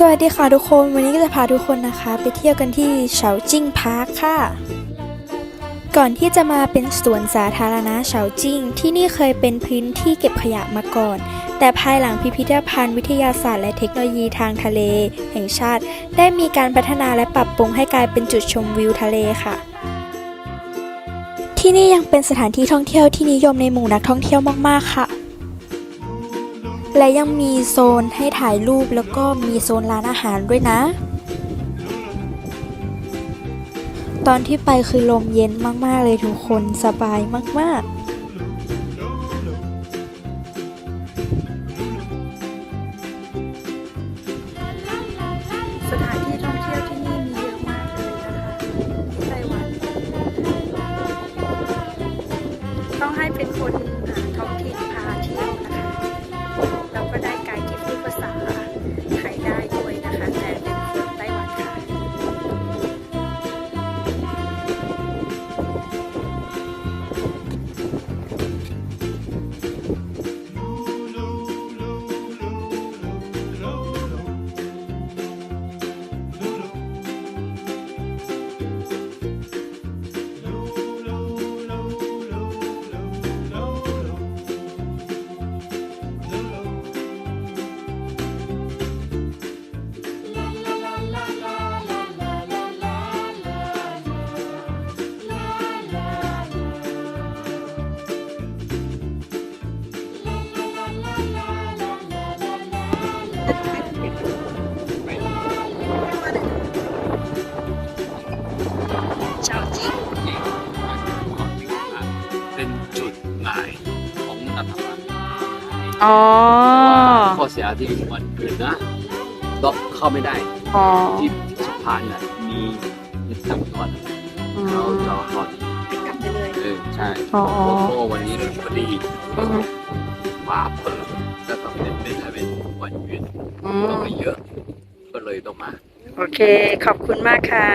สวัสดีค่ะทุกคน วันนี้ก็จะพาทุกคนนะคะ ไปเที่ยวกันที่เฉาจิ้งพาร์คค่ะ ก่อนที่จะมาเป็นสวนสาธารณะเฉาจิ้ง ที่นี่เคยเป็นพื้นที่เก็บขยะมาก่อน แต่ภายหลังพิพิธภัณฑ์วิทยาศาสตร์และเทคโนโลยีทางทะเล แห่งชาติ ได้มีการพัฒนาและปรับปรุงให้กลายเป็นจุดชมวิวทะเลค่ะ ที่นี่ยังเป็นสถานที่ท่องเที่ยวที่นิยมในหมู่นักท่องเที่ยวมากๆค่ะ และยังมีโซนให้ถ่ายรูปแล้วก็มีโซนร้านอาหารด้วยนะ ตอนที่ไปคือลมเย็นมาก ๆ เลยทุกคนสบายมากๆสถานที่ท่อ หมายของรัฐบาลอ๋อ ข้อเสียที่วันอื่นนะล็อกเข้าไม่ได้อ๋อ ที่สะพานน่ะมีมีสัมก่อนอืเรามจอก่อนกลับไปเลย เออใช่อ๋อ เพราะว่าวันนี้พอดีอืมฟ้าเปิดแล้วก็เป็นเป็นอะไรเป็นวันหยุดอืก็มไม่เยอะ ก็เลยต้องมา โอเค ขอบคุณมากค่ะ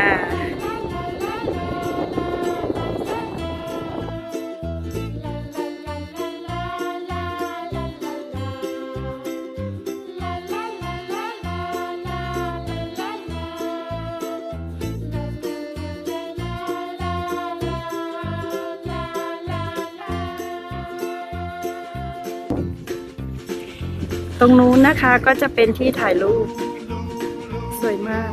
รงนู้นนะคะก็จะเป็นที่ถ่ายรูป สวยมาก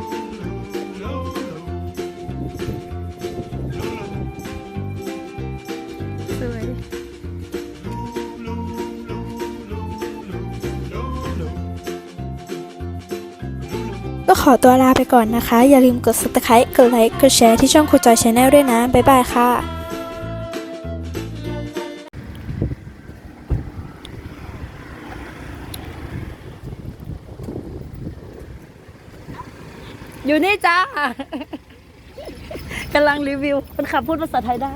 สวย ก็ขอตัวลาไปก่อนนะคะ อย่าลืมกด subscribe กดไลค์ กดแชร์ที่ช่องครูจอยชาแนลด้วยนะ บ๊ายบายค่ะ อยู่นี่จ้ากำลังรีวิวคนขับพูดภาษาไทยได้